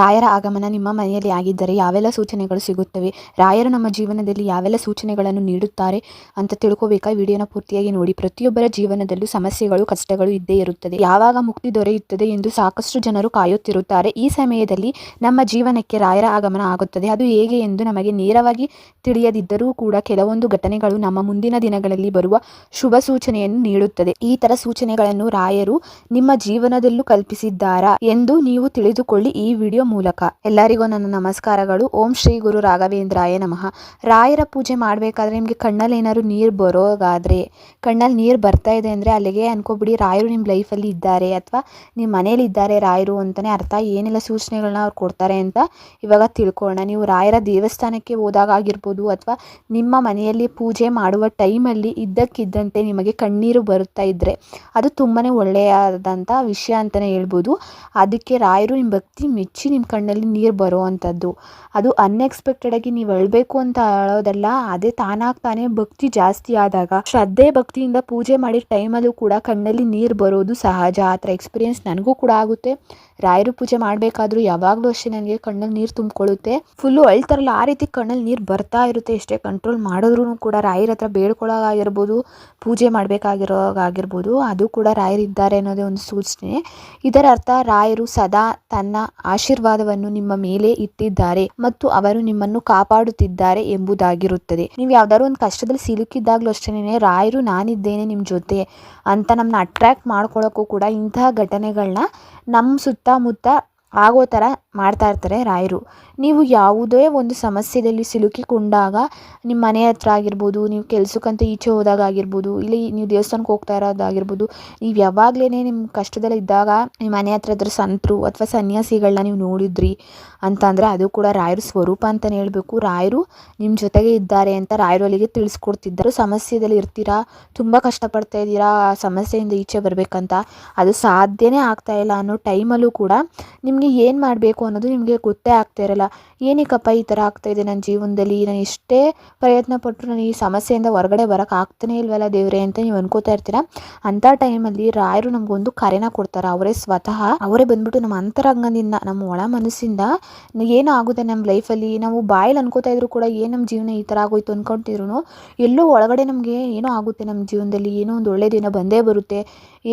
ರಾಯರ ಆಗಮನ ನಿಮ್ಮ ಮನೆಯಲ್ಲಿ ಆಗಿದ್ದರೆ ಯಾವೆಲ್ಲ ಸೂಚನೆಗಳು ಸಿಗುತ್ತವೆ? ರಾಯರು ನಮ್ಮ ಜೀವನದಲ್ಲಿ ಯಾವೆಲ್ಲ ಸೂಚನೆಗಳನ್ನು ನೀಡುತ್ತಾರೆ ಅಂತ ತಿಳ್ಕೋಬೇಕಾ ವಿಡಿಯೋನ ಪೂರ್ತಿಯಾಗಿ ನೋಡಿ. ಪ್ರತಿಯೊಬ್ಬರ ಜೀವನದಲ್ಲೂ ಸಮಸ್ಯೆಗಳು, ಕಷ್ಟಗಳು ಇದ್ದೇ ಇರುತ್ತದೆ. ಯಾವಾಗ ಮುಕ್ತಿ ದೊರೆಯುತ್ತದೆ ಎಂದು ಸಾಕಷ್ಟು ಜನರು ಕಾಯುತ್ತಿರುತ್ತಾರೆ. ಈ ಸಮಯದಲ್ಲಿ ನಮ್ಮ ಜೀವನಕ್ಕೆ ರಾಯರ ಆಗಮನ ಆಗುತ್ತದೆ. ಅದು ಹೇಗೆ ಎಂದು ನಮಗೆ ನೇರವಾಗಿ ತಿಳಿಯದಿದ್ದರೂ ಕೂಡ ಕೆಲವೊಂದು ಘಟನೆಗಳು ನಮ್ಮ ಮುಂದಿನ ದಿನಗಳಲ್ಲಿ ಬರುವ ಶುಭ ಸೂಚನೆಯನ್ನು ನೀಡುತ್ತದೆ. ಈ ತರ ಸೂಚನೆಗಳನ್ನು ರಾಯರು ನಿಮ್ಮ ಜೀವನದಲ್ಲೂ ಕಲ್ಪಿಸಿದ್ದಾರಾ ಎಂದು ನೀವು ತಿಳಿದುಕೊಳ್ಳಿ. ಈ ವಿಡಿಯೋ ಮೂಲಕ ಎಲ್ಲರಿಗೂ ನನ್ನ ನಮಸ್ಕಾರಗಳು. ಓಂ ಶ್ರೀ ಗುರು ರಾಘವೇಂದ್ರಾಯ ನಮಃ. ರಾಯರ ಪೂಜೆ ಮಾಡಬೇಕಾದ್ರೆ ನಿಮಗೆ ಕಣ್ಣಲ್ಲಿ ಏನಾದ್ರು ನೀರು ಬರೋಗಾದರೆ, ಕಣ್ಣಲ್ಲಿ ನೀರು ಬರ್ತಾ ಇದೆ ಅಂದರೆ ಅಲ್ಲಿಗೆ ಅನ್ಕೋಬಿಡಿ, ರಾಯರು ನಿಮ್ಮ ಲೈಫಲ್ಲಿ ಇದ್ದಾರೆ ಅಥವಾ ನಿಮ್ಮ ಮನೇಲಿ ಇದ್ದಾರೆ ರಾಯರು ಅಂತಲೇ ಅರ್ಥ. ಏನೆಲ್ಲ ಸೂಚನೆಗಳನ್ನ ಅವ್ರು ಕೊಡ್ತಾರೆ ಅಂತ ಇವಾಗ ತಿಳ್ಕೊಳ್ಳೋಣ. ನೀವು ರಾಯರ ದೇವಸ್ಥಾನಕ್ಕೆ ಹೋದಾಗ ಆಗಿರ್ಬೋದು ಅಥವಾ ನಿಮ್ಮ ಮನೆಯಲ್ಲಿ ಪೂಜೆ ಮಾಡುವ ಟೈಮಲ್ಲಿ ಇದ್ದಕ್ಕಿದ್ದಂತೆ ನಿಮಗೆ ಕಣ್ಣೀರು ಬರುತ್ತಾ ಇದ್ದರೆ ಅದು ತುಂಬಾ ಒಳ್ಳೆಯದಂಥ ವಿಷಯ ಅಂತಲೇ ಹೇಳ್ಬೋದು. ಅದಕ್ಕೆ ರಾಯರು ನಿಮ್ಮ ಭಕ್ತಿ ಮೆಚ್ಚಿ ನಿಮ್ಮ ಕಣ್ಣಲ್ಲಿ ನೀರು ಬರೋ ಅಂಥದ್ದು ಅದು ಅನ್ಎಕ್ಸ್ಪೆಕ್ಟೆಡಾಗಿ ನೀವು ಹೇಳಬೇಕು ಅಂತ ಅಳೋದಲ್ಲ ಅದೇ ತಾನಾಗಿ ತಾನೇ ಭಕ್ತಿ ಜಾಸ್ತಿ ಆದಾಗ, ಶ್ರದ್ಧೆ ಭಕ್ತಿಯಿಂದ ಪೂಜೆ ಮಾಡಿದ ಟೈಮಲ್ಲೂ ಕೂಡ ಕಣ್ಣಲ್ಲಿ ನೀರು ಬರೋದು ಸಹಜ. ಆ ಥರ ಎಕ್ಸ್ಪೀರಿಯೆನ್ಸ್ ನನಗೂ ಕೂಡ ಆಗುತ್ತೆ. ರಾಯರು ಪೂಜೆ ಮಾಡಬೇಕಾದ್ರೂ ಯಾವಾಗಲೂ ಅಷ್ಟೇ ನನಗೆ ಕಣ್ಣಲ್ಲಿ ನೀರು ತುಂಬಿಕೊಳ್ಳುತ್ತೆ. ಫುಲ್ಲು ಅಳ್ತಾರಲ್ಲ, ಆ ರೀತಿ ಕಣ್ಣಲ್ಲಿ ನೀರು ಬರ್ತಾ ಇರುತ್ತೆ ಎಷ್ಟೇ ಕಂಟ್ರೋಲ್ ಮಾಡಿದ್ರೂ ಕೂಡ ರಾಯರ ಹತ್ರ ಬೇಡ್ಕೊಳ್ಳೋಗಾಗಿರ್ಬೋದು ಪೂಜೆ ಮಾಡಬೇಕಾಗಿರೋಗಾಗಿರ್ಬೋದು, ಅದು ಕೂಡ ರಾಯರಿದ್ದಾರೆ ಅನ್ನೋದೇ ಒಂದು ಸೂಚನೆ. ಇದರ ಅರ್ಥ ರಾಯರು ಸದಾ ತನ್ನ ಆಶೀರ್ವಾದವನ್ನು ನಿಮ್ಮ ಮೇಲೆ ಇಟ್ಟಿದ್ದಾರೆ ಮತ್ತು ಅವರು ನಿಮ್ಮನ್ನು ಕಾಪಾಡುತ್ತಿದ್ದಾರೆ ಎಂಬುದಾಗಿರುತ್ತದೆ. ನೀವು ಯಾವ್ದಾದ್ರು ಒಂದು ಕಷ್ಟದಲ್ಲಿ ಸಿಲುಕಿದ್ದಾಗಲೂ ಅಷ್ಟೇನೆ, ರಾಯರು ನಾನಿದ್ದೇನೆ ನಿಮ್ಮ ಜೊತೆ ಅಂತ ನಮ್ಮನ್ನ ಅಟ್ರ್ಯಾಕ್ಟ್ ಮಾಡ್ಕೊಳ್ಳೋಕ್ಕೂ ಕೂಡ ಇಂತಹ ಘಟನೆಗಳನ್ನ ನಮ್ಮ ಸುತ್ತಮುತ್ತ ಆಗೋ ಥರ ಮಾಡ್ತಾ ಇರ್ತಾರೆ ರಾಯರು. ನೀವು ಯಾವುದೇ ಒಂದು ಸಮಸ್ಯೆಯಲ್ಲಿ ಸಿಲುಕಿಕೊಂಡಾಗ ನಿಮ್ಮ ಮನೆ ಹತ್ರ ಆಗಿರ್ಬೋದು, ನೀವು ಕೆಲ್ಸಕ್ಕಂತ ಈಚೆ ಹೋದಾಗ ಆಗಿರ್ಬೋದು, ಇಲ್ಲಿ ನೀವು ದೇವಸ್ಥಾನಕ್ಕೆ ಹೋಗ್ತಾ ಇರೋದಾಗಿರ್ಬೋದು ನೀವು ಯಾವಾಗಲೇ ನಿಮ್ಮ ಕಷ್ಟದಲ್ಲಿ ಇದ್ದಾಗ ನಿಮ್ಮ ಮನೆ ಹತ್ರ ಇದ್ದರೆ ಸಂತರು ಅಥವಾ ಸನ್ಯಾಸಿಗಳನ್ನ ನೀವು ನೋಡಿದ್ರಿ ಅಂತಂದರೆ ಅದು ಕೂಡ ರಾಯರ ಸ್ವರೂಪ ಅಂತಲೇ ಹೇಳಬೇಕು. ರಾಯರು ನಿಮ್ಮ ಜೊತೆಗೆ ಇದ್ದಾರೆ ಅಂತ ರಾಯರು ಅಲ್ಲಿಗೆ ತಿಳಿಸ್ಕೊಡ್ತಿದ್ದಾರೆ. ಸಮಸ್ಯೆದಲ್ಲಿ ಇರ್ತೀರಾ, ತುಂಬ ಕಷ್ಟಪಡ್ತಾ ಇದ್ದೀರಾ ಸಮಸ್ಯೆಯಿಂದ ಈಚೆ ಬರಬೇಕಂತ, ಅದು ಸಾಧ್ಯನೇ ಆಗ್ತಾ ಇಲ್ಲ ಅನ್ನೋ ಟೈಮಲ್ಲೂ ಕೂಡ ನಿಮಗೆ ಏನು ಮಾಡಬೇಕು ಅನ್ನೋದು ನಿಮಗೆ ಗೊತ್ತೇ ಆಗ್ತಾ ಇರಲ್ಲ. ಏನಕ್ಕಪ್ಪ ಈ ಥರ ಆಗ್ತಾಯಿದೆ ನನ್ನ ಜೀವನದಲ್ಲಿ? ನಾನು ಎಷ್ಟೇ ಪ್ರಯತ್ನ ಪಟ್ಟರು ನಾನು ಈ ಸಮಸ್ಯೆಯಿಂದ ಹೊರಗಡೆ ಬರೋಕೆ ಆಗ್ತಾನೇ ಇಲ್ವಲ್ಲ ದೇವ್ರೆ ಅಂತ ನೀವು ಅನ್ಕೋತಾ ಇರ್ತೀರಾ? ಅಂಥ ಟೈಮಲ್ಲಿ ರಾಯರು ನಮಗೊಂದು ಕರೆನ ಕೊಡ್ತಾರೆ. ಅವರೇ ಸ್ವತಃ ಅವರೇ ಬಂದ್ಬಿಟ್ಟು ನಮ್ಮ ಅಂತರಂಗದಿಂದ, ನಮ್ಮ ಒಳ ಮನಸ್ಸಿಂದ ಏನೋ ಆಗುತ್ತೆ ನಮ್ಮ ಲೈಫಲ್ಲಿ? ನಾವು ಬಾಯಲ್ಲಿ ಅನ್ಕೋತಾ ಇದ್ರು ಕೂಡ ಏನು ನಮ್ಮ ಜೀವನ ಈ ಥರ ಆಗೋಯ್ತು ಅಂದ್ಕೊಂತಿದ್ರು ಎಲ್ಲೋ ಒಳಗಡೆ ನಮಗೆ ಏನೋ ಆಗುತ್ತೆ ನಮ್ಮ ಜೀವನದಲ್ಲಿ? ಏನೋ ಒಂದು ಒಳ್ಳೆಯ ದಿನ ಬಂದೇ ಬರುತ್ತೆ.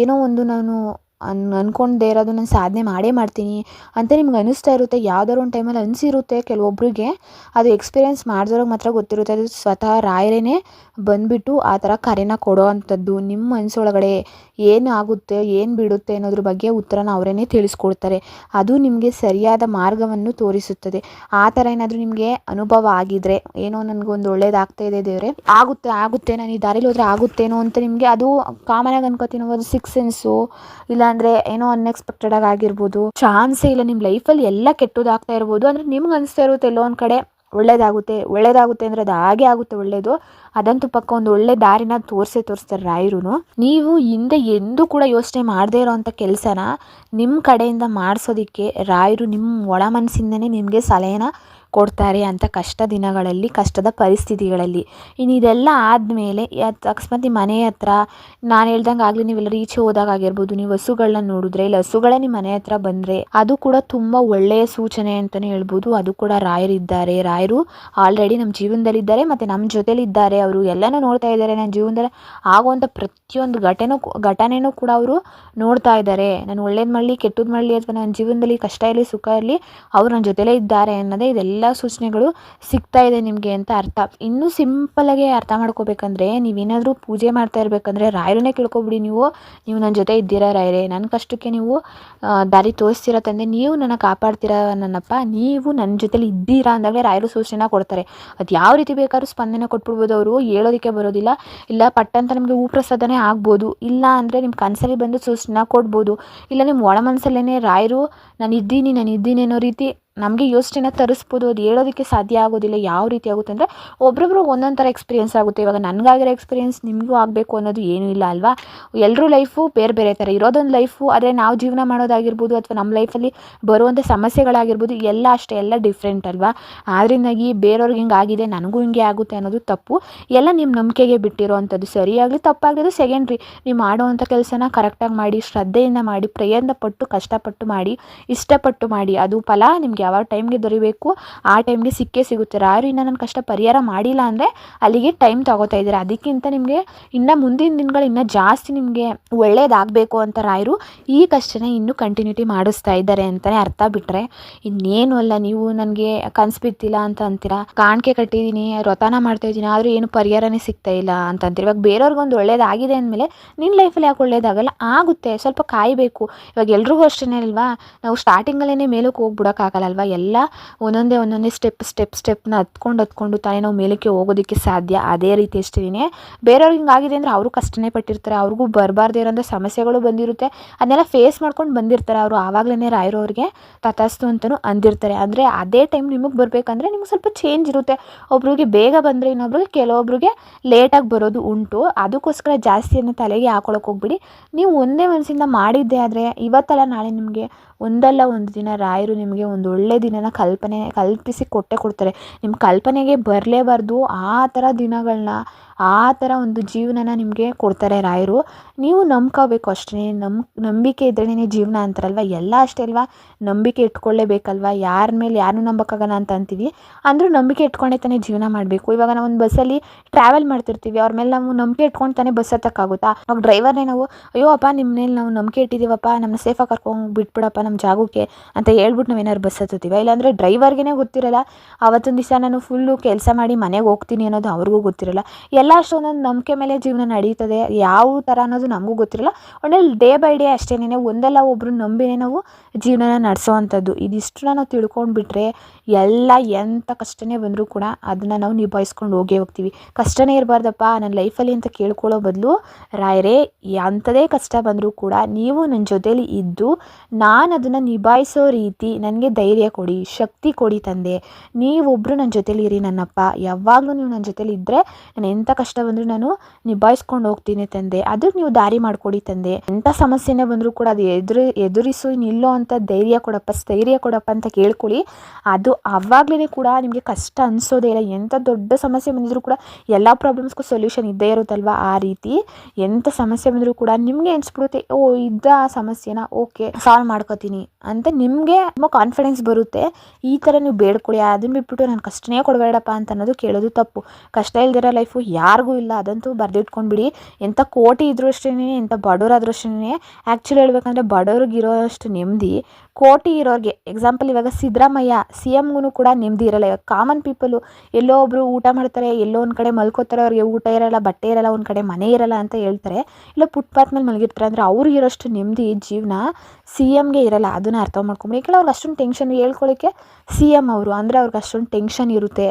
ಏನೋ ಒಂದು ನಾನು ಅನ್ ಅಂದ್ಕೊಂಡೇ ಇರೋದು ನಾನು ಸಾಧನೆ ಮಾಡೇ ಮಾಡ್ತೀನಿ ಅಂತ ನಿಮ್ಗೆ ಅನಿಸ್ತಾ ಇರುತ್ತೆ, ಯಾವ್ದಾದ್ರು ಒಂದು ಟೈಮಲ್ಲಿ ಅನಿಸಿರುತ್ತೆ ಕೆಲವೊಬ್ಬರಿಗೆ ಅದು ಎಕ್ಸ್ಪೀರಿಯೆನ್ಸ್ ಮಾಡಿದವ್ರಿಗೆ ಮಾತ್ರ ಗೊತ್ತಿರುತ್ತೆ, ಅದು ಸ್ವತಃ ರಾಯರೇ ಬಂದುಬಿಟ್ಟು ಆ ಥರ ಕರೆನ ಕೊಡೋ ಅಂಥದ್ದು ನಿಮ್ಮ ಮನಸ್ಸೊಳಗಡೆ ಏನು ಆಗುತ್ತೆ, ಏನು ಬಿಡುತ್ತೆ ಅನ್ನೋದ್ರ ಬಗ್ಗೆ ಉತ್ತರನ ಅವರೇ ತಿಳಿಸ್ಕೊಡ್ತಾರೆ. ಅದು ನಿಮಗೆ ಸರಿಯಾದ ಮಾರ್ಗವನ್ನು ತೋರಿಸುತ್ತದೆ. ಆ ಥರ ಏನಾದರೂ ನಿಮಗೆ ಅನುಭವ ಆಗಿದ್ರೆ, ಏನೋ ನನಗೊಂದು ಒಳ್ಳೇದಾಗ್ತಾ ಇದೆ ದೇವರೇ, ಆಗುತ್ತೆ ಆಗುತ್ತೆ, ನಾನು ಈ ದಾರಿಲಿ ಹೋದರೆ ಆಗುತ್ತೇನೋ ಅಂತ ನಿಮಗೆ ಅದು ಕಾಮನಾಗಿ ಅನ್ಕೋತೀನಿ. ಅದು ಸಿಕ್ಸ್ ಸೆನ್ಸು ಇಲ್ಲಾಂದರೆ ಏನೋ ಅನ್ಎಕ್ಸ್ಪೆಕ್ಟೆಡ್ ಆಗಿರ್ಬೋದು. ಚಾನ್ಸೇ ಇಲ್ಲ ನಿಮ್ಮ ಲೈಫಲ್ಲಿ ಎಲ್ಲ ಕೆಟ್ಟದಾಗ್ತಾ ಇರ್ಬೋದು. ಅಂದರೆ ನಿಮ್ಗೆ ಅನಿಸ್ತಾ ಇರುತ್ತೆ ಎಲ್ಲೋ ಒಂದು ಕಡೆ ಒಳ್ಳೇದಾಗುತ್ತೆ ಒಳ್ಳೇದಾಗುತ್ತೆ ಅಂದರೆ ಅದು ಹಾಗೆ ಆಗುತ್ತೆ ಒಳ್ಳೇದು. ಅದಂತೂ ಪಕ್ಕ ಒಂದು ಒಳ್ಳೆ ದಾರಿನ ತೋರಿಸೇ ತೋರಿಸ್ತಾರೆ ರಾಯರು ನೀವು ಹಿಂದೆ ಎಂದೂ ಕೂಡ ಯೋಚನೆ ಮಾಡದೇ ಇರೋವಂಥ ಕೆಲಸನ ನಿಮ್ಮ ಕಡೆಯಿಂದ ಮಾಡಿಸೋದಕ್ಕೆ ರಾಯರು ನಿಮ್ಮ ಒಳ ಮನಸ್ಸಿಂದನೇ ನಿಮಗೆ ಸಲಹೆನ ಕೊಡ್ತಾರೆ ಅಂತ ಕಷ್ಟ ದಿನಗಳಲ್ಲಿ, ಕಷ್ಟದ ಪರಿಸ್ಥಿತಿಗಳಲ್ಲಿ. ಇನ್ನು ಇದೆಲ್ಲ ಆದಮೇಲೆ ಅಕಸ್ಮಾತ್ ನಿಮ್ಮ ಮನೆ ಹತ್ರ, ನಾನು ಹೇಳ್ದಂಗೆ ಆಗಲಿ ನೀವೆಲ್ಲರೂ ಈಚೆ ಹೋದಾಗ ಆಗಿರ್ಬೋದು, ನೀವು ಹಸುಗಳನ್ನ ನೋಡಿದ್ರೆ, ಇಲ್ಲ ಹಸುಗಳೇ ನಿಮ್ಮ ಮನೆ ಹತ್ರ ಬಂದರೆ, ಅದು ಕೂಡ ತುಂಬ ಒಳ್ಳೆಯ ಸೂಚನೆ ಅಂತಲೇ ಹೇಳ್ಬೋದು. ಅದು ಕೂಡ ರಾಯರಿದ್ದಾರೆ. ರಾಯರು ಆಲ್ರೆಡಿ ನಮ್ಮ ಜೀವನದಲ್ಲಿದ್ದಾರೆ ಮತ್ತು ನಮ್ಮ ಜೊತೆಲಿದ್ದಾರೆ ಅವರು. ಎಲ್ಲನೂ ನೋಡ್ತಾ ಇದ್ದಾರೆ. ನನ್ನ ಜೀವನದಲ್ಲಿ ಆಗುವಂಥ ಪ್ರತಿಯೊಂದು ಘಟನೆ ಘಟನೆನೂ ಕೂಡ ಅವರು ನೋಡ್ತಾ ಇದ್ದಾರೆ. ನಾನು ಒಳ್ಳೇದು ಮಾಡಲಿ ಕೆಟ್ಟದ್ದು ಮಾಡಲಿ ಅಥವಾ ನನ್ನ ಜೀವನದಲ್ಲಿ ಕಷ್ಟ ಇರಲಿ, ಸುಖ ಇರಲಿ, ಅವರು ನನ್ನ ಜೊತೆಲೇ ಇದ್ದಾರೆ ಅನ್ನೋದೇ ಇದೆಲ್ಲ ಸೂಚನೆಗಳು ಸಿಗ್ತಾ ಇದೆ ನಿಮಗೆ ಅಂತ ಅರ್ಥ. ಇನ್ನೂ ಸಿಂಪಲಾಗಿ ಅರ್ಥ ಮಾಡ್ಕೋಬೇಕಂದ್ರೆ ನೀವೇನಾದರೂ ಪೂಜೆ ಮಾಡ್ತಾ ಇರಬೇಕಂದ್ರೆ ರಾಯರನ್ನೇ ಕೇಳ್ಕೊಬಿಡಿ ನೀವು. ನೀವು ನನ್ನ ಜೊತೆ ಇದ್ದೀರಾ ರಾಯರೇ? ನನ್ನ ಕಷ್ಟಕ್ಕೆ ನೀವು ದಾರಿ ತೋರಿಸ್ತೀರಾ ತಂದೆ? ನೀವು ನನ್ನ ಕಾಪಾಡ್ತೀರಾ ನನ್ನಪ್ಪ? ನೀವು ನನ್ನ ಜೊತೆಲಿ ಇದ್ದೀರಾ ಅಂದಾಗ ರಾಯರು ಸೂಚನೆ ಕೊಡ್ತಾರೆ. ಅದು ಯಾವ ರೀತಿ ಬೇಕಾದ್ರೂ ಸ್ಪಂದನೆ ಕೊಟ್ಬಿಡ್ಬೋದು ಅವರು, ಹೇಳೋದಕ್ಕೆ ಬರೋದಿಲ್ಲ. ಇಲ್ಲ, ಪಟ್ಟಂತ ನಿಮಗೆ ಹೂಪ್ರಸಾದನೇ ಆಗ್ಬೋದು. ಇಲ್ಲ ಅಂದರೆ ನಿಮ್ಮ ಕನಸಲ್ಲಿ ಬಂದು ಸೂಚನೆ ಕೊಡ್ಬೋದು. ಇಲ್ಲ ನಿಮ್ಮ ಒಳ ಮನಸ್ಸಲ್ಲೇ ರಾಯರು, ನಾನು ಇದ್ದೀನಿ ನಾನು ಇದ್ದೀನಿ ಅನ್ನೋ ರೀತಿ ನಮಗೆ ಯೋಚನೆನ ತರಿಸ್ಬೋದು, ಅದು ಹೇಳೋದಕ್ಕೆ ಸಾಧ್ಯ ಆಗೋದಿಲ್ಲ, ಯಾವ ರೀತಿ ಆಗುತ್ತೆ ಅಂದರೆ ಒಬ್ರೊಬ್ರು ಒಂದೊಂದು ಥರ ಎಕ್ಸ್ಪೀರಿಯೆನ್ಸ್ ಆಗುತ್ತೆ. ಇವಾಗ ನನಗಾಗಿರೋ ಎಕ್ಸ್ಪೀರಿಯೆನ್ಸ್ ನಿಮಗೂ ಆಗಬೇಕು ಅನ್ನೋದು ಏನೂ ಇಲ್ಲ ಅಲ್ವಾ? ಎಲ್ಲರೂ ಲೈಫು ಬೇರೆ ಬೇರೆ ಥರ, ಇರೋದೊಂದು ಲೈಫು ಆದರೆ ನಾವು ಜೀವನ ಮಾಡೋದಾಗಿರ್ಬೋದು ಅಥವಾ ನಮ್ಮ ಲೈಫಲ್ಲಿ ಬರುವಂಥ ಸಮಸ್ಯೆಗಳಾಗಿರ್ಬೋದು, ಎಲ್ಲ ಅಷ್ಟೇ, ಎಲ್ಲ ಡಿಫ್ರೆಂಟ್ ಅಲ್ವಾ? ಆದ್ರಿಂದಾಗಿ ಬೇರೆಯವ್ರಿಗೆ ಹಿಂಗೆ ಆಗಿದೆ, ನನಗೂ ಹಿಂಗೆ ಆಗುತ್ತೆ ಅನ್ನೋದು ತಪ್ಪು. ಎಲ್ಲ ನಿಮ್ಮ ನಂಬಿಕೆಗೆ ಬಿಟ್ಟಿರೋವಂಥದ್ದು. ಸರಿಯಾಗಲಿ, ತಪ್ಪಾಗಲಿ ಸೆಕೆಂಡ್ರಿ ನೀವು ಮಾಡುವಂಥ ಕೆಲಸನ ಕರೆಕ್ಟಾಗಿ ಮಾಡಿ, ಶ್ರದ್ಧೆಯಿಂದ ಮಾಡಿ ಪ್ರಯತ್ನ ಪಟ್ಟು ಕಷ್ಟಪಟ್ಟು ಮಾಡಿ, ಇಷ್ಟಪಟ್ಟು ಮಾಡಿ, ಅದು ಫಲ ನಿಮ್ಗೆ ಯಾವ ಟೈಮ್ಗೆ ದೊರಿಬೇಕು, ಆ ಟೈಮ್ಗೆ ಸಿಕ್ಕೇ ಸಿಗುತ್ತೆ. ರಾಯರು ಇನ್ನೂ ನನ್ನ ಕಷ್ಟ ಪರಿಹಾರ ಮಾಡಿಲ್ಲ ಅಂದರೆ ಅಲ್ಲಿಗೆ ಟೈಮ್ ತಗೋತಾ ಇದ್ದಾರೆ? ಅದಕ್ಕಿಂತ ನಿಮಗೆ ಇನ್ನು ಮುಂದಿನ ದಿನಗಳು ಇನ್ನೂ ಜಾಸ್ತಿ ನಿಮಗೆ ಒಳ್ಳೇದಾಗಬೇಕು ಅಂತ ರಾಯರು ಈ ಕಷ್ಟನ ಇನ್ನೂ ಕಂಟಿನ್ಯೂಟಿ ಮಾಡಿಸ್ತಾ ಇದ್ದಾರೆ ಅಂತಲೇ ಅರ್ಥ ಬಿಟ್ಟರೆ ಇನ್ನೇನು ಅಲ್ಲ, ನೀವು ನನಗೆ ಕನಸು ಬಿದ್ದಿಲ್ಲ ಅಂತ ಅಂತೀರಾ? ಕಾಣಿಕೆ ಕಟ್ಟಿದ್ದೀನಿ ವ್ರತನ ಮಾಡ್ತಾ ಇದ್ದೀನಿ, ಆದರೂ ಏನು ಪರಿಹಾರನೇ ಸಿಗ್ತಾ ಇಲ್ಲ ಅಂತ ಅಂತೀರಿ? ಇವಾಗ ಬೇರೆಯವ್ರಿಗೊಂದು ಒಳ್ಳೇದಾಗಿದೆ ಅಂದಮೇಲೆ ನಿನ್ನ ಲೈಫಲ್ಲಿ ಯಾಕೆ ಒಳ್ಳೇದಾಗಲ್ಲ? ಆಗುತ್ತೆ, ಸ್ವಲ್ಪ ಕಾಯಬೇಕು. ಇವಾಗ ಎಲ್ರಿಗೂ ಅಷ್ಟೇ ಅಲ್ವಾ? ನಾವು ಸ್ಟಾರ್ಟಿಂಗಲ್ಲೇ ಮೇಲಕ್ಕೆ ಹೋಗ್ಬಿಡೋಕ್ಕಾಗಲ್ಲ ಅಲ್ವಾ? ಎಲ್ಲ ಒಂದೊಂದೇ ಒಂದೊಂದೇ ಸ್ಟೆಪ್ ಸ್ಟೆಪ್ ಸ್ಟೆಪ್ನ ಹತ್ಕೊಂಡು ಹತ್ಕೊಂಡು ತಾನೇ ನಾವು ಮೇಲಕ್ಕೆ ಹೋಗೋದಕ್ಕೆ ಸಾಧ್ಯ. ಅದೇ ರೀತಿ ಅಷ್ಟೇ ಬೇರೆಯವ್ರಿಗೆ ಹಿಂಗಾಗಿದೆ ಅಂದರೆ ಅವರು ಕಷ್ಟನೇ ಪಟ್ಟಿರ್ತಾರೆ. ಅವ್ರಿಗೂ ಬರಬಾರ್ದೇ ಇರೋಂಥ ಸಮಸ್ಯೆಗಳು ಬಂದಿರುತ್ತೆ. ಅದನ್ನೆಲ್ಲ ಫೇಸ್ ಮಾಡ್ಕೊಂಡು ಬಂದಿರ್ತಾರೆ ಅವರು. ಆವಾಗಲೇ ರಾಯರೋರಿಗೆ ತಥಾಸ್ತು ಅಂತಲೂ ಅಂದಿರ್ತಾರೆ. ಅಂದರೆ ಅದೇ ಟೈಮ್ ನಿಮಗೆ ಬರಬೇಕಂದ್ರೆ ನಿಮ್ಗೆ ಸ್ವಲ್ಪ ಚೇಂಜ್ ಇರುತ್ತೆ. ಒಬ್ರಿಗೆ ಬೇಗ ಬಂದರೆ ಇನ್ನೊಬ್ರಿಗೆ ಕೆಲವೊಬ್ರಿಗೆ ಲೇಟಾಗಿ ಬರೋದು ಉಂಟು. ಅದಕ್ಕೋಸ್ಕರ ಜಾಸ್ತಿಯನ್ನು ತಲೆಗೆ ಹಾಕೊಳಕ್ಕೆ ಹೋಗ್ಬಿಡಿ. ನೀವು ಒಂದೇ ಮನಸ್ಸಿಂದ ಮಾಡಿದ್ದೆ ಆದರೆ ಇವತ್ತಲ್ಲ ನಾಳೆ ನಿಮಗೆ ಒಂದಲ್ಲ ಒಂದು ದಿನ ರಾಯರು ನಿಮಗೆ ಒಂದು ದಿನನ ಕಲ್ಪನೆ ಕಲ್ಪಿಸಿ ಕೊಟ್ಟೆ ಕೊಡ್ತಾರೆ. ನಿಮ್ಮ ಕಲ್ಪನೆಗೆ ಬರಲೇಬಾರ್ದು. ಆ ಥರ ದಿನಗಳನ್ನ ಆ ಥರ ಒಂದು ಜೀವನನ ನಿಮಗೆ ಕೊಡ್ತಾರೆ ರಾಯರು. ನೀವು ನಂಬ್ಕೋಬೇಕು ಅಷ್ಟೇ. ನಮ್, ನಂಬಿಕೆ ಇದ್ರೇ ಜೀವನ ಅಂತಾರಲ್ವ? ಎಲ್ಲ ಅಷ್ಟೇ ಅಲ್ವಾ? ನಂಬಿಕೆ ಇಟ್ಕೊಳ್ಳೇಬೇಕಲ್ವ? ಯಾರ ಮೇಲೆ ಯಾರು ನಂಬಕ್ಕಾಗಲ್ಲ ಅಂತ ಅಂತೀವಿ. ಅಂದರೂ ನಂಬಿಕೆ ಇಟ್ಕೊಂಡೇ ತಾನೇ ಜೀವನ ಮಾಡಬೇಕು. ಇವಾಗ ನಾವು ಒಂದು ಬಸ್ಸಲ್ಲಿ ಟ್ರಾವೆಲ್ ಮಾಡ್ತಿರ್ತೀವಿ. ಅವ್ರ ಮೇಲೆ ನಾವು ನಂಬಿಕೆ ಇಟ್ಕೊಂಡು ತಾನೇ ಬಸ್ ಹತ್ತಕ್ಕಾಗುತ್ತಾ? ಅವಾಗ ಡ್ರೈವರ್ನೇ ನಾವು, ಅಯ್ಯೋ ಅಪ್ಪ ನಿಮ್ಮ ಮೇಲೆ ನಾವು ನಂಬಿಕೆ ಇಟ್ಟಿದ್ದೀವಪ್ಪ. ನಮ್ಮನ್ನ ಸೇಫಾಗಿ ಕರ್ಕೊಂಡು ಬಿಟ್ಬಿಡಪ್ಪ ನಮ್ಮ ಜಾಗಕ್ಕೆ ಅಂತ ಹೇಳ್ಬಿಟ್ಟು ನಾವು ಏನಾದ್ರು ಬಸ್ ಹತ್ತುತ್ತೀವ? ಇಲ್ಲಾಂದರೆ ಡ್ರೈವರ್ಗೆ ಗೊತ್ತಿರಲ್ಲ. ಅವತ್ತೊಂದು ದಿವಸ ನಾನು ಫುಲ್ಲು ಕೆಲಸ ಮಾಡಿ ಮನೆಗೆ ಹೋಗ್ತೀನಿ ಅನ್ನೋದು ಅವ್ರಿಗೂ ಗೊತ್ತಿರಲ್ಲ. ಎಲ್ಲ ಅಷ್ಟೊಂದೊಂದು ನಂಬಿಕೆ ಮೇಲೆ ಜೀವನ ನಡೀತದೆ. ಯಾವ ಥರ ಅನ್ನೋದು ನಮಗೂ ಗೊತ್ತಿರಲ್ಲ. ಒಂದೇ ಡೇ ಬೈ ಡೇ ಅಷ್ಟೇನೆ, ಒಂದಲ್ಲ ಒಬ್ಬರು ನಂಬಿನೇ ನಾವು ಜೀವನನ ನಡೆಸೋವಂಥದ್ದು. ಇದಿಷ್ಟನ್ನ ನಾವು ತಿಳ್ಕೊಂಡ್ಬಿಟ್ರೆ ಎಲ್ಲ ಎಂಥ ಕಷ್ಟನೇ ಬಂದರೂ ಕೂಡ ಅದನ್ನು ನಾವು ನಿಭಾಯಿಸ್ಕೊಂಡು ಹೋಗೇ ಹೋಗ್ತೀವಿ. ಕಷ್ಟನೇ ಇರಬಾರ್ದಪ್ಪ, ನನ್ನ ಲೈಫಲ್ಲಿ ಅಂತ ಕೇಳ್ಕೊಳ್ಳೋ ಬದಲು ರಾಯರೇ ಎಂಥದೇ ಕಷ್ಟ ಬಂದರೂ ಕೂಡ ನೀವು ನನ್ನ ಜೊತೇಲಿ ಇದ್ದು ನಾನು ಅದನ್ನು ನಿಭಾಯಿಸೋ ರೀತಿ ನನಗೆ ಧೈರ್ಯ ಕೊಡಿ, ಶಕ್ತಿ ಕೊಡಿ ತಂದೆ. ನೀವೊಬ್ಬರು ನನ್ನ ಜೊತೇಲಿ ಇರಿ ನನ್ನಪ್ಪ. ಯಾವಾಗಲೂ ನೀವು ನನ್ನ ಜೊತೇಲಿ ಇದ್ದರೆ ನಾನು ಎಂಥ ಕಷ್ಟ ಬಂದರೂ ನಾನು ನಿಭಾಯಿಸ್ಕೊಂಡು ಹೋಗ್ತೀನಿ ತಂದೆ. ಅದಕ್ಕೆ ನೀವು ದಾರಿ ಮಾಡಿಕೊಡಿ ತಂದೆ. ಎಂಥ ಸಮಸ್ಯೆನೇ ಬಂದರೂ ಕೂಡ ಅದು ಎದುರು, ಎದುರಿಸು, ನಿಲ್ಲೋ ಅಂತ ಧೈರ್ಯ ಕೊಡಪ್ಪ, ಸ್ಥೈರ್ಯ ಕೊಡಪ್ಪ ಅಂತ ಕೇಳ್ಕೊಳ್ಳಿ. ಅದು ಆವಾಗಲೇ ಕೂಡ ನಿಮಗೆ ಕಷ್ಟ ಅನಿಸೋದೇ ಇಲ್ಲ. ಎಂಥ ದೊಡ್ಡ ಸಮಸ್ಯೆ ಬಂದಿದ್ರು ಕೂಡ ಎಲ್ಲ ಪ್ರಾಬ್ಲಮ್ಸ್ಗೂ ಸೊಲ್ಯೂಷನ್ ಇದ್ದೇ ಇರುತ್ತಲ್ವ ಆ ರೀತಿ? ಎಂಥ ಸಮಸ್ಯೆ ಬಂದರೂ ಕೂಡ ನಿಮಗೆ ಅನಿಸ್ಬಿಡುತ್ತೆ, ಓ ಇದ್ದ ಆ ಸಮಸ್ಯೆನ ಓಕೆ ಸಾಲ್ವ್ ಮಾಡ್ಕೋತೀನಿ ಅಂತ ನಿಮಗೆ ತುಂಬ ಕಾನ್ಫಿಡೆನ್ಸ್ ಬರುತ್ತೆ. ಈ ಥರ ನೀವು ಬೇಡ್ಕೊಳ್ಳಿ. ಅದನ್ನ ಬಿಟ್ಬಿಟ್ಟು ನಾನು ಕಷ್ಟನೇ ಕೊಡಬೇಡಪ್ಪ ಅಂತ ಅನ್ನೋದು ಕೇಳೋದು ತಪ್ಪು. ಕಷ್ಟ ಇಲ್ದಿರೋ ಲೈಫು ಯಾರಿಗೂ ಇಲ್ಲ. ಅದಂತೂ ಬರೆದಿಟ್ಕೊಂಡ್ಬಿಡಿ. ಎಂಥ ಕೋಟಿ ಇದ್ರೂ ಅಷ್ಟೇ ಎಂಥ ಬಡವರಾದ್ರೂ ಅಷ್ಟೇ ಆ್ಯಕ್ಚುಲಿ ಹೇಳ್ಬೇಕಂದ್ರೆ ಬಡವ್ರಿಗೆ ಇರೋಷ್ಟು ನೆಮ್ಮದಿ. ಕೋಟಿ ಇರೋರಿಗೆ ಎಕ್ಸಾಂಪಲ್ ಇವಾಗ ಸಿದ್ದರಾಮಯ್ಯ ಸಿ ಎಮ್ಗೂ ಕೂಡ ನೆಮ್ಮದಿ ಇರಲ್ಲ. ಇವಾಗ ಕಾಮನ್ ಪೀಪಲು ಎಲ್ಲೋ ಒಬ್ಬರು ಊಟ ಮಾಡ್ತಾರೆ, ಎಲ್ಲೋ ಒಂದು ಕಡೆ ಮಲ್ಕೋತಾರೆ, ಅವ್ರಿಗೆ ಊಟ ಇರಲ್ಲ, ಬಟ್ಟೆ ಇರಲ್ಲ, ಒಂದು ಕಡೆ ಮನೆ ಇರಲ್ಲ ಅಂತ ಹೇಳ್ತಾರೆ. ಇಲ್ಲ ಫುಟ್ಪಾತ್ ಮೇಲೆ ಮಲಗಿರ್ತಾರೆ ಅಂದರೆ ಅವ್ರಿಗೆ ಇರೋಷ್ಟು ನೆಮ್ಮದಿ, ಜೀವನ ಸಿ ಎಮ್ಗೆ ಇರಲ್ಲ. ಅದನ್ನು ಅರ್ಥ ಮಾಡ್ಕೊಂಬಿಡಿ. ಯಾಕಂದ್ರೆ ಅವ್ರಿಗೆ ಅಷ್ಟೊಂದು ಟೆನ್ಷನ್ ಹೇಳ್ಕೊಳ್ಳಿಕ್ಕೆ ಸಿ ಎಂ ಅವರು. ಅಂದರೆ ಅವ್ರಿಗೆ ಅಷ್ಟೊಂದು ಟೆನ್ಷನ್ ಇರುತ್ತೆ.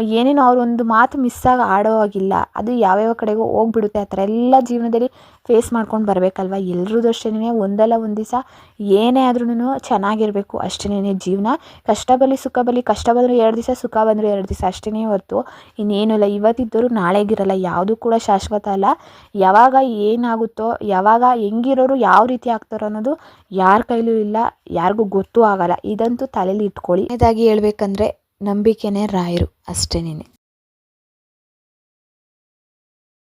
ಏನೇನೋ ಅವ್ರ ಒಂದು ಮಾತು ಮಿಸ್ಸಾಗಿ ಆಡೋ ಹಾಗಿಲ್ಲ. ಅದು ಯಾವ್ಯಾವ ಕಡೆಗೂ ಹೋಗ್ಬಿಡುತ್ತೆ. ಆ ಥರ ಎಲ್ಲ ಜೀವನದಲ್ಲಿ ಫೇಸ್ ಮಾಡ್ಕೊಂಡು ಬರಬೇಕಲ್ವ? ಎಲ್ರದ್ದು ಅಷ್ಟೇ ಒಂದಲ್ಲ ಒಂದು ದಿವಸ ಏನೇ ಆದ್ರೂ ಚೆನ್ನಾಗಿರಬೇಕು ಅಷ್ಟೇ ಜೀವನ. ಕಷ್ಟ ಬರಲಿ ಸುಖ ಬರಲಿ ಕಷ್ಟ ಬಂದರೂ ಎರಡು ದಿವಸ, ಸುಖ ಬಂದರೂ ಎರಡು ದಿವಸ ಅಷ್ಟೇ ಹೊರತು. ಇನ್ನೇನು ಇಲ್ಲ, ಇವತ್ತಿದ್ದರೂ ನಾಳೆಗಿರಲ್ಲ ಯಾವುದೂ ಕೂಡ ಶಾಶ್ವತ ಅಲ್ಲ. ಯಾವಾಗ ಏನಾಗುತ್ತೋ, ಯಾವಾಗ ಹೆಂಗಿರೋರು ಯಾವ ರೀತಿ ಆಗ್ತಾರೋ ಅನ್ನೋದು ಯಾರ ಕೈಲೂ ಇಲ್ಲ, ಯಾರಿಗೂ ಗೊತ್ತೂ ಆಗಲ್ಲ. ಇದಂತೂ ತಲೆಯಲ್ಲಿ ಇಟ್ಕೊಳ್ಳಿ. ಇದಾಗಿ ಹೇಳ್ಬೇಕಂದ್ರೆ ನಂಬಿಕೆನೇ ರಾಯರು ಅಷ್ಟೇನೆ